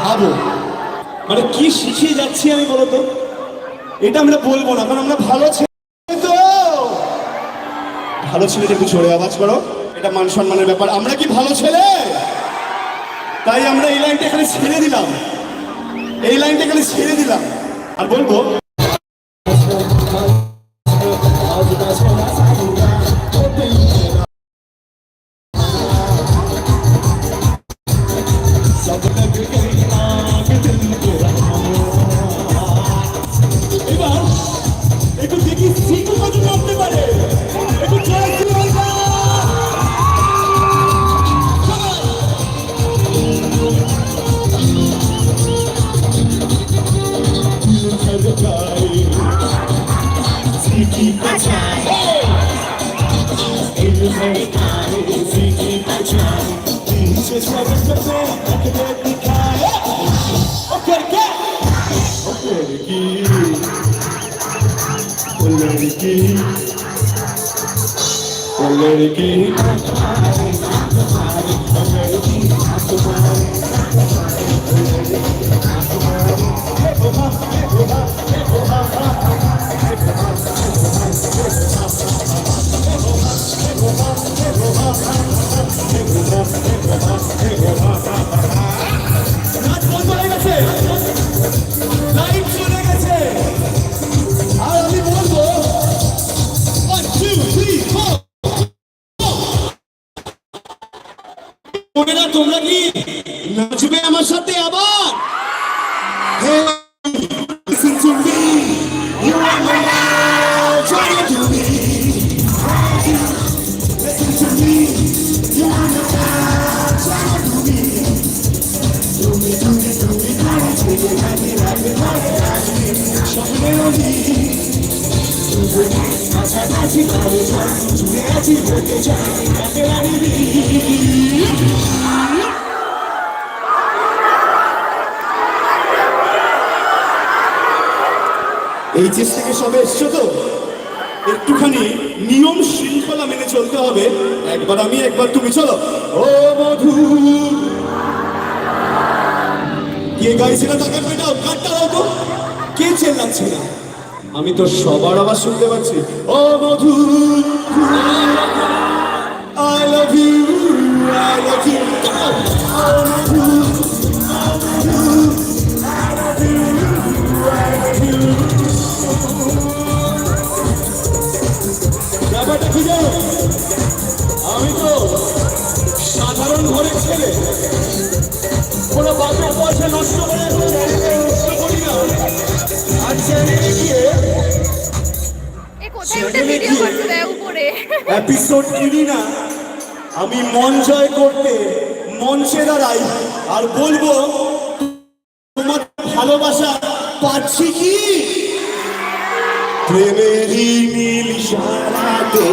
ভাবো। মানে কি শিখিয়ে যাচ্ছি আমি বলতো? এটা আমরা বলব না, কারণ আমরা ভালো ছেলে তো। ভালো ছেলে একটু জোরে আওয়াজ করো, এটা মান সম্মানের ব্যাপার। আমরা কি ভালো ছেলে? তাই আমরা এই লাইনটা এখানে ছেড়ে দিলাম। এই লাইনটা এখানে ছেড়ে দিলাম। আর বলব Let it get, let it get. Like me, like me. Show me melody. কাছাকাছি করে যাই চুড়ে আছি বলতে চাই রাতে রানি এইচএস থেকে সবে এসছো তো? একটুখানি নিয়ম শৃঙ্খলা মেনে চলতে হবে। একবার আমি, একবার তুমি, চলো। ও মধু! কে গাইছে না তাকে মেটাও কাটটা দাও কে চেল্লাচ্ছে না আমি তো সবার আবার শুনতে পাচ্ছি। ও মধু! এপিসোড কিনি না, আমি মন জয় করতে মঞ্চে দাঁড়াই আর বলব তোমার ভালোবাসা পাচ্ছি কি? প্রেমেরই নীল সারাতে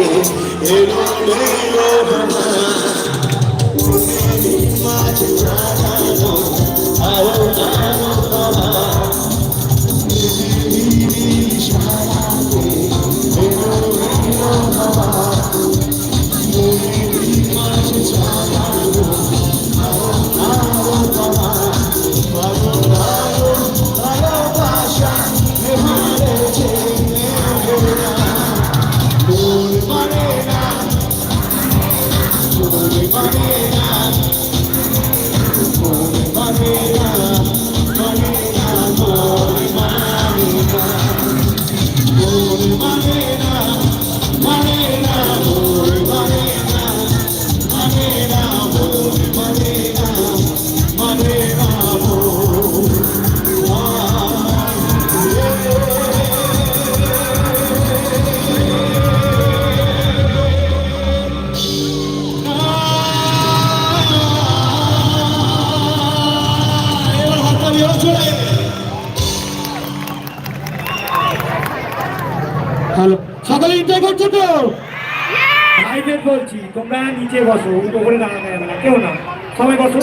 ভাইদের বলছি তোমরা নিচে বসো উল্টো করে দাঁড়ানো যাবে না কেউ না। সবাই বসো।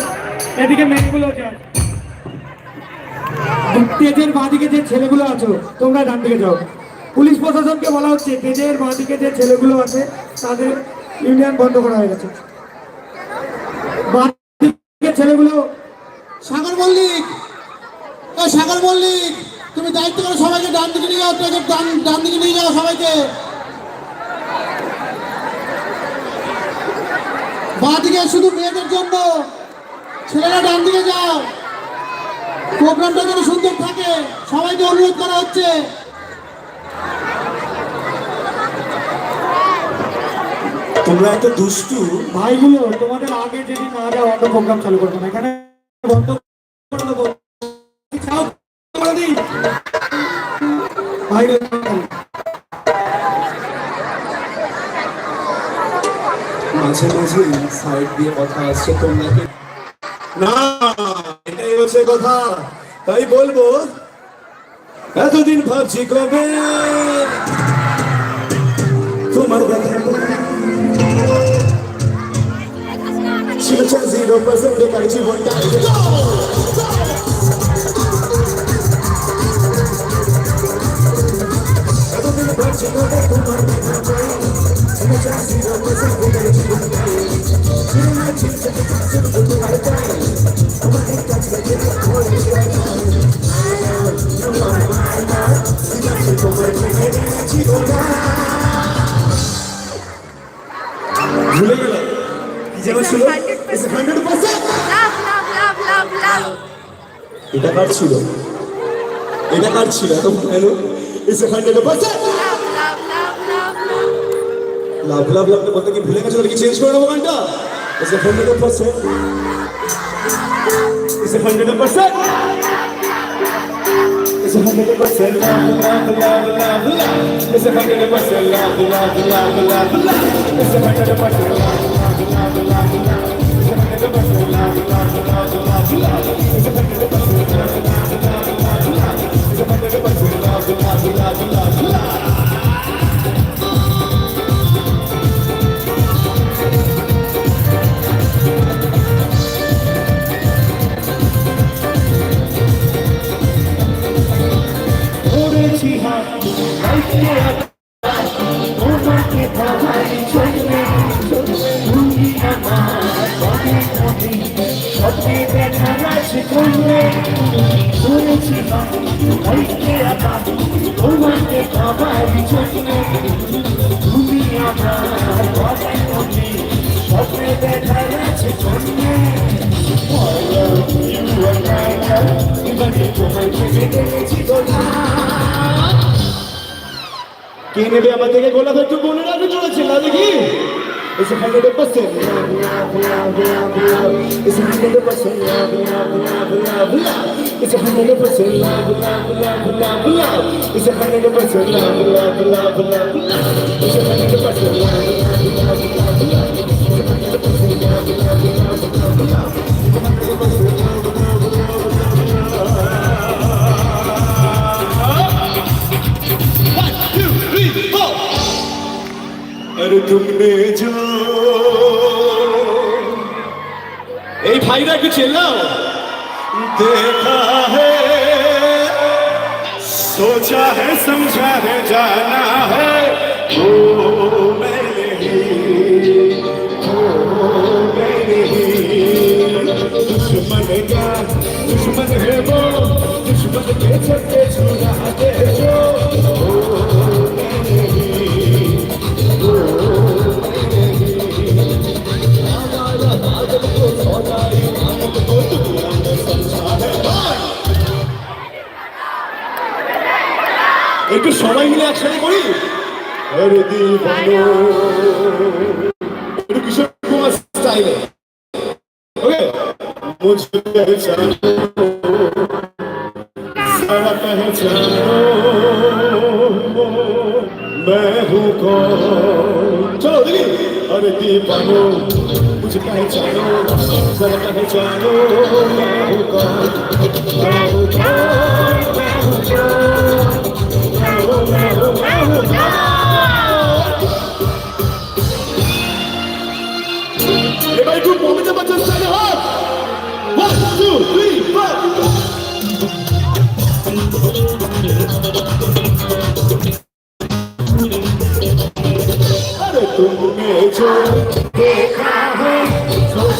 এদিকে মেয়েগুলো তেজের বাঁদিকে যে ছেলেগুলো আছো তোমরা ডান দিকে যাও। পুলিশ প্রশাসনকে বলা হচ্ছে তেজের বাঁদিকে যে ছেলেগুলো আছে তাদের ইউনিয়ন বন্ধ করা হয়ে গেছে। বাঁদিকে ছেলেগুলো সাগর মল্লিক! ও সাগর মল্লিক তুমি দায়িত্ব করে সবাইকে ডান দিকে নিয়ে যাও ডান ডান দিকে নিয়ে যাও সবাইকে। বাঁ দিকে শুধু মেয়েদের জন্য। ছেলেরা ডান দিকে যাও। প্রোগ্রামটা যেন সুন্দর থাকে। সবাইকে অনুরোধ করা হচ্ছে। তোমরা এত দুষ্টু। ভাইগুলো তোমাদের আগে যদি না যাও প্রোগ্রাম চালু করব না এখানে বন্ধ করে দেবো। ভাইগুলো মাঝে মাঝে সাইড দিয়ে কথা আসছে, তোমরা না, এটাই হচ্ছে কথা। তাই বলব, এতদিন ভাবছি কবে তোমার ছিল জিরো পার্সেন্ট বেকার জীবনটা এতদিন ভাবছি কবে তোমার দেখা ভুলে গেল যেন ছিল এটা কার ছিল? এটা কার ছিল? এত ভালো। ইটস লাভ লাভ লাভ লাভ বলতে কি ভুলে গেছো কি চেঞ্জ করে দেবো গানটা is hundred percent is hundred percent It's a hundred percent love, love, love, love, love. It's a hundred percent love, love, love, love, love. It's a hundred percent love, love, love, love, love. তোমাকে আমার জন্য তুমি আমার কথায় মনে স্বপ্নে দেখার আছে জন্য তোমাকে দেখেছি কে নেবে আমার থেকে গোলাপ একটু বলে রাখতে চলেছে না দেখি It's a hundred percent love, love, love, love, love. It's a hundred percent love, love, love, love, love. It's a hundred percent love, love, love, love, love. It's a hundred percent love, love, love, love, love. It's a hundred percent love, love, love, love, love. It's a hundred percent love, love, love, love, love. It's a hundred percent love, अरे तुमने जो এই ভাইরা একটু চেল্লাও देखा है सोचा है समझा है जाना है 어디 봐도 이렇게 성공한 스타일 오케이. 모질라 했잖아 살았다 했잖아 매우 건저 어디? 어디 봐도 모질라 했잖아 살았다 했잖아 매우 건 매우 건 매우 건 매우 매우 매우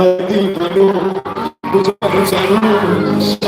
I think I know.